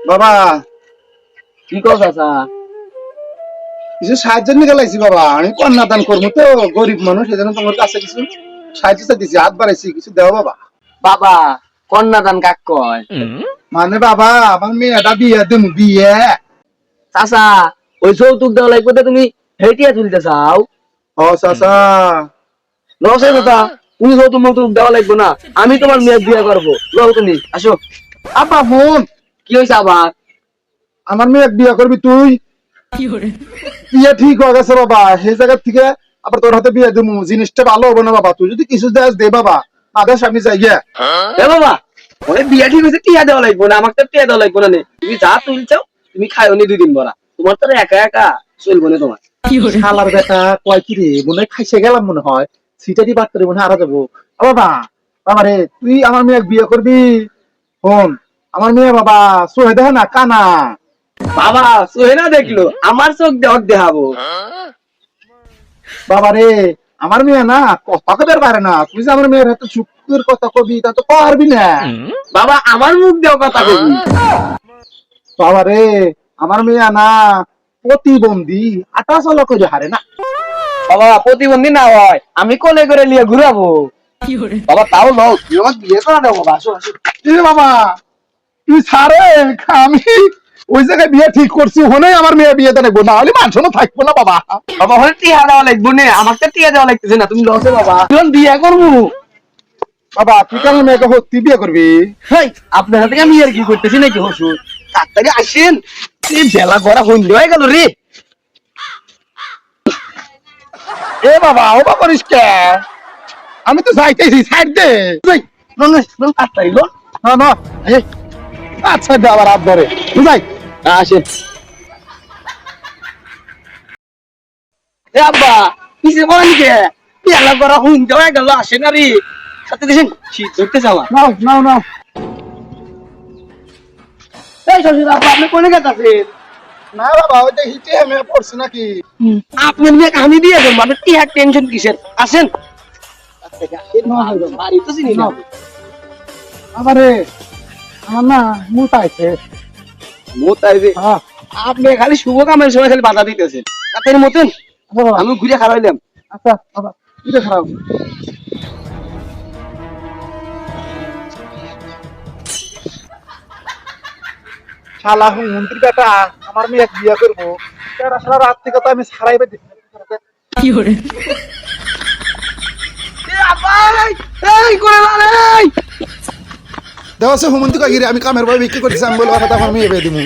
বাবা। কি কও চাচা? কিছু সাহায্য নিয়ে গেলাইছি বাবা। আমি কন্যাদান করব তো গরিব মানুষ তোমার কাছে কিছু সাহায্য চাইতেছি হাত বাড়াইছি কিছু দেও বাবা। বাবা কন্যাদান কাক কয়? মানে বাবা আমার মেয়েটা বিয়ে দেবো বিয়ে। চাচা ওই যৌতুক দেওয়া লাগবে তো তুমি হেটিয়া তুলতে চাও? ও চাচা। লসের কথা তুমি যৌতুক মৌতুক দেওয়া লাগবে না আমি তোমার মেয়ে বিয়ে করব। লও তুমি আসো। আব্বা ফোন। কি হয়েছে আবার? আমার মেয়ে বিয়ে করবি তুই? বিয়ে ঠিক হয়ে গেছে বাবা সেই জায়গা থেকে আবার তোর হাতে বিয়ে দেবো জিনিসটা ভালো হবে না বাবা। তুই যদি কিছু দেয় দে বাবা। আদেশ আমি যাই গিয়া। এ বাবা ওই বিয়া ঠিক হয়েছে টিয়া দেওয়া লাগবে না আমাকে তো টিয়া দেওয়া লাগবে না তুমি যা তুলছাও তুমি খাইও নি দুই দিন বলা তোমার তো একা একা চলবো না তোমার। শালার বেটা কয় কি রে মনে হয় খাইছে গেলাম মনে হয়। সিটারি বাদ করে মনে হয় আরা যাব বাবা বাবা রে তুই আমার মেয়ে বিয়ে করবি? হন আমার মেয়ে বাবা সোহে দেখ না কানা। বাবা সোহেনা দেখল আমার চোখ দেওয়ার দেখাবো। বাবা রে আমার মেয়ে না কথা কবের পারে না। তুই আমার মেয়ের হাতে চুক্তির কথা কবি তা তো পারবি না। বাবা আমার মুখ দেওয়া কথা বলবি বাবা রে আমার মেয়ে না প্রতিবন্ধী আটা চলা করে হারে না। বাবা প্রতিবন্ধী না হয় আমি কোলে করে নিয়ে ঘুরাবো। বাবা তাও আমার বিয়ে করা দেবো বাবা আসো আসো। এ বাবা তুই ছাড়ে আমি ওই জায়গায় বিয়ে ঠিক করছি হনে আমার মেয়ে বিয়ে দেবো না হলে মানুষ থাকব না বাবা। বাবা হলে টিয়া দেওয়া লাগবে না আমাকে টিয়া দেওয়া লাগতেছে না তুমি লসে বাবা। তুমি বিয়ে করব? বাবা তুই কেন মেয়েকে সত্যি বিয়ে করবি? আপনার হাতে আমি আর কি করতেছি নাকি হসুর তাড়াতাড়ি আসেন। বেলা গড়া হইন্দ হয়ে গেল রে। এ বাবা ও বাবা আমি তো যাইতেছি সাইড দে। যাই লোন লোন তাড়াতাড়ি না না এই, আচ্ছা আবার হাত ধরে। বুঝাই? আসেন আব্বা কে? হয়ে গেল আসেন আরে সাথে দেখেন শীত ধরতেছে আমার নাও নাও নাও। এই শ্বশুর আব্বা আপনি কোনে না বাবা ওই যে হিটে পড়ছি নাকি? আপনার মেয়ে আমি দিয়ে দেবো মানে কি এক টেনশন কিসের? আসেন। বাড়ি তো চিনি না। আবারে না মুখ আইছে মোতাই যে হ্যাঁ। আপনি খালি শুভ কামের সময় খালি বাধা দিতেছেন। তাদের মতন। আচ্ছা আমি ঘুরে খারাইলাম আচ্ছা বাবা। এটা খারাপ শালা মন্ত্রী বেটা আমার মেয়ে এক বিয়ে করব। সারা সারা রাত থেকে তো আমি ছাড়াইবে এই করে এই! দেওয়া সে হুমন্তি কাগিরে আমি কামের বই বিক্রি করতেছি আমি বলব আমার মেয়ে বিয়ে দিবো